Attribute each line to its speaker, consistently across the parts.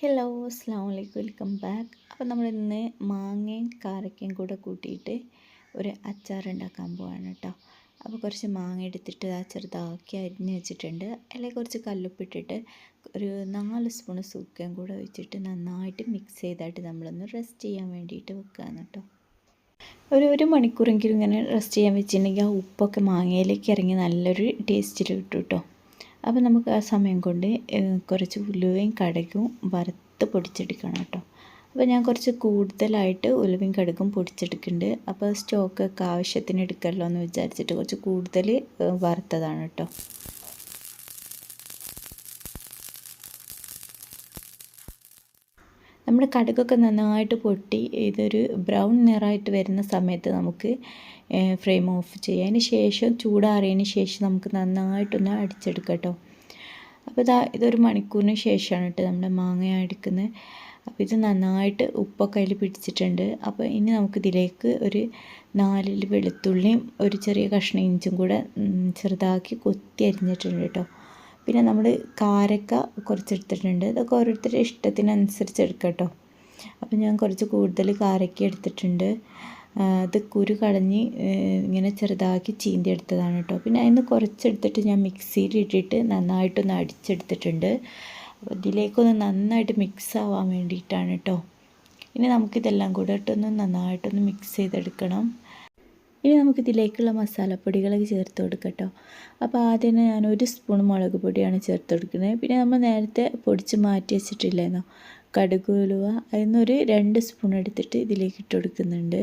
Speaker 1: Hello അസ്സാം വലൈക്കും welcome back അപ്പോൾ നമ്മൾ ഇന്ന് മാങ്ങയും കാരക്കയും കൂടെ കൂട്ടിയിട്ട് ഒരു അച്ചാർ ഉണ്ടാക്കാൻ പോവാണ് കേട്ടോ അപ്പോൾ കുറച്ച് മാങ്ങ എടുത്തിട്ട് ആ ചെറുതാക്കി അരിഞ്ഞ് വെച്ചിട്ടുണ്ട്. അല്ലെങ്കിൽ കുറച്ച് കല്ലുപ്പിട്ടിട്ട് ഒരു നാല് സ്പൂൺ സൂക്കയും കൂടെ വെച്ചിട്ട് നന്നായിട്ട് മിക്സ് ചെയ്തായിട്ട് നമ്മളൊന്ന് റെസ്റ്റ് ചെയ്യാൻ വേണ്ടിയിട്ട് വെക്കുകയാണ് കേട്ടോ ഒരു ഒരു മണിക്കൂറെങ്കിലും ഇങ്ങനെ റെസ്റ്റ് ചെയ്യാൻ വെച്ചിട്ടുണ്ടെങ്കിൽ ആ ഉപ്പൊക്കെ മാങ്ങയിലേക്ക് ഇറങ്ങി നല്ലൊരു ടേസ്റ്റിൽ കിട്ടും കേട്ടോ അപ്പോൾ നമുക്ക് ആ സമയം കൊണ്ട് കുറച്ച് ഉലുവയും കടുകും വറുത്ത് പൊടിച്ചെടുക്കണം കേട്ടോ. അപ്പോൾ ഞാൻ കുറച്ച് കൂടുതലായിട്ട് ഉലുവയും കടുകും പൊടിച്ചെടുക്കുന്നുണ്ട്. അപ്പോൾ സ്റ്റോക്കൊക്കെ ആവശ്യത്തിന് എടുക്കല്ലോ എന്ന് വിചാരിച്ചിട്ട് കുറച്ച് കൂടുതൽ വറുത്തതാണ് കേട്ടോ. നമ്മുടെ കടുകൊക്കെ നന്നായിട്ട് പൊട്ടി ഇതൊരു ബ്രൗൺ നിറമായിട്ട് വരുന്ന സമയത്ത് നമുക്ക് ഫ്രെയിം ഓഫ് ചെയ്യാം. അതിന് ശേഷം ചൂടാറിയതിന് ശേഷം നമുക്ക് നന്നായിട്ടൊന്ന് അടിച്ചെടുക്കാം കേട്ടോ. അപ്പോൾ ഇതാ ഇതൊരു മണിക്കൂറിന് ശേഷമാണ് കേട്ടോ നമ്മുടെ മാങ്ങ അടിക്കുന്നത്. അപ്പോൾ ഇത് നന്നായിട്ട് ഉപ്പൊക്കെ അതിൽ പിടിച്ചിട്ടുണ്ട്. അപ്പോൾ ഇനി നമുക്കിതിലേക്ക് ഒരു നാലിൽ വെളുത്തുള്ളിയും ഒരു ചെറിയ കഷ്ണം ഇഞ്ചും കൂടെ ചെറുതാക്കി കൊത്തി അരിഞ്ഞിട്ടുണ്ട് കേട്ടോ. പിന്നെ നമ്മൾ കാരക്ക കുറച്ചെടുത്തിട്ടുണ്ട്. ഇതൊക്കെ ഓരോരുത്തരുടെ ഇഷ്ടത്തിനനുസരിച്ച് എടുക്കാം കേട്ടോ അപ്പോൾ ഞാൻ കുറച്ച് കൂടുതൽ കാരക്ക എടുത്തിട്ടുണ്ട്. അത് കുരു കളഞ്ഞ് ഇങ്ങനെ ചെറുതാക്കി ചീന്തി എടുത്തതാണ് കേട്ടോ. പിന്നെ അതിന് കുറച്ചെടുത്തിട്ട് ഞാൻ മിക്സിയിൽ ഇട്ടിട്ട് നന്നായിട്ടൊന്ന് അടിച്ചെടുത്തിട്ടുണ്ട്. അപ്പോൾ ഇതിലേക്കൊന്ന് നന്നായിട്ട് മിക്സ് ആവാൻ വേണ്ടിയിട്ടാണ് കേട്ടോ. ഇനി നമുക്കിതെല്ലാം കൂടെ ഇട്ടൊന്ന് നന്നായിട്ടൊന്ന് മിക്സ് ചെയ്തെടുക്കണം. ഇനി നമുക്ക് ഇതിലേക്കുള്ള മസാലപ്പൊടികളൊക്കെ ചേർത്ത് കൊടുക്കട്ടോ. അപ്പോൾ ആദ്യം ഞാൻ ഒരു സ്പൂൺ മുളക് പൊടിയാണ് ചേർത്ത് കൊടുക്കുന്നത്. പിന്നെ നമ്മൾ നേരത്തെ പൊടിച്ച് മാറ്റി വെച്ചിട്ടില്ലായിരുന്നോ? കടുക് ഉലുവ അതിൽ രണ്ട് സ്പൂൺ എടുത്തിട്ട് ഇതിലേക്ക് ഇട്ട് കൊടുക്കുന്നുണ്ട്.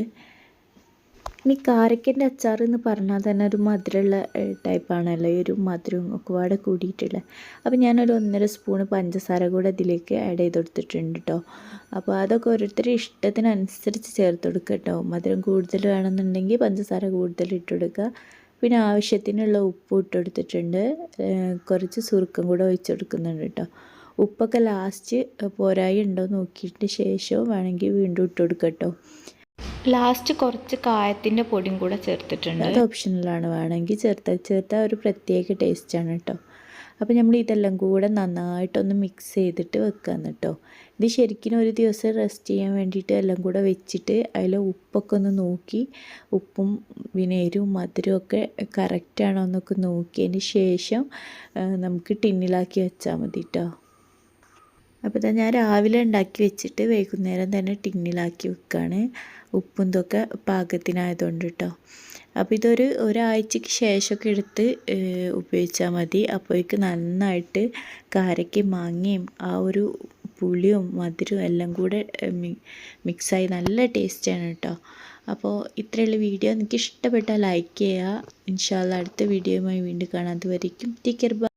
Speaker 1: ഇനി കാരക്കന്റെ അച്ചാർ എന്ന് പറഞ്ഞാൽ തന്നെ ഒരു മധുരമുള്ള ടൈപ്പാണല്ലോ. ഈ ഒരു മധുരവും ഒക്കെ പാടെ കൂടിയിട്ടുള്ള. അപ്പോൾ ഞാനൊരു ഒന്നര സ്പൂണ് പഞ്ചസാര കൂടെ ഇതിലേക്ക് ആഡ് ചെയ്ത് കൊടുത്തിട്ടുണ്ട് കേട്ടോ അപ്പോൾ അതൊക്കെ ഓരോരുത്തരുടെ ഇഷ്ടത്തിനനുസരിച്ച് ചേർത്ത് കൊടുക്കുക കേട്ടോ മധുരം കൂടുതൽ വേണമെന്നുണ്ടെങ്കിൽ പഞ്ചസാര കൂടുതൽ ഇട്ട് കൊടുക്കുക. പിന്നെ ആവശ്യത്തിനുള്ള ഉപ്പ് ഇട്ട് കൊടുത്തിട്ടുണ്ട്. കുറച്ച് സുറുക്കം കൂടെ ഒഴിച്ച് കൊടുക്കുന്നുണ്ട് കേട്ടോ ഉപ്പൊക്കെ ലാസ്റ്റ് പോരായി ഉണ്ടോ നോക്കിയിട്ട് ശേഷവും വേണമെങ്കിൽ വീണ്ടും ഇട്ട് കൊടുക്കുക കേട്ടോ ലാസ്റ്റ് കുറച്ച് കായത്തിന്റെ പൊടിയും കൂടെ ചേർത്തിട്ടുണ്ട്. അത് ഓപ്ഷണലാണ് വേണമെങ്കിൽ ചേർത്ത് ചേർത്താൽ ഒരു പ്രത്യേക ടേസ്റ്റാണ് കേട്ടോ അപ്പോൾ നമ്മൾ ഇതെല്ലാം കൂടെ നന്നായിട്ടൊന്ന് മിക്സ് ചെയ്തിട്ട് വെക്കാന്ന് കേട്ടോ ഇത് ശരിക്കും ഒരു ദിവസം റെസ്റ്റ് ചെയ്യാൻ വേണ്ടിയിട്ട് എല്ലാം കൂടെ വെച്ചിട്ട് അതിൽ ഉപ്പൊക്കെ ഒന്ന് നോക്കി ഉപ്പും വിനേരും മധുരവും ഒക്കെ കറക്റ്റാണോ എന്നൊക്കെ നോക്കിയതിന് ശേഷം നമുക്ക് ടിന്നിലാക്കി വെച്ചാൽ മതി കേട്ടോ അപ്പോൾ ഞാൻ രാവിലെ ഉണ്ടാക്കി വെച്ചിട്ട് വൈകുന്നേരം തന്നെ ടിന്നിലാക്കി വെക്കുകയാണ് ഉപ്പും ഇതൊക്കെ പാകത്തിനായതുകൊണ്ട് കേട്ടോ അപ്പോൾ ഇതൊരു ഒരാഴ്ചയ്ക്ക് ശേഷമൊക്കെ എടുത്ത് ഉപയോഗിച്ചാൽ മതി. അപ്പോഴേക്ക് നന്നായിട്ട് കാരയ്ക്ക് മാങ്ങയും ആ ഒരു പുളിയും മധുരവും എല്ലാം കൂടെ മിക്സായി നല്ല ടേസ്റ്റാണ് കേട്ടോ അപ്പോൾ ഇത്രയുള്ള വീഡിയോ. നിങ്ങൾക്ക് ഇഷ്ടപ്പെട്ടാൽ ലൈക്ക് ചെയ്യുക ഇൻഷാല്ല അടുത്ത വീഡിയോയുമായി വീണ്ടും കാണാത്തവരിക്കും ടീക്കർ ടേക്ക് കെയർ.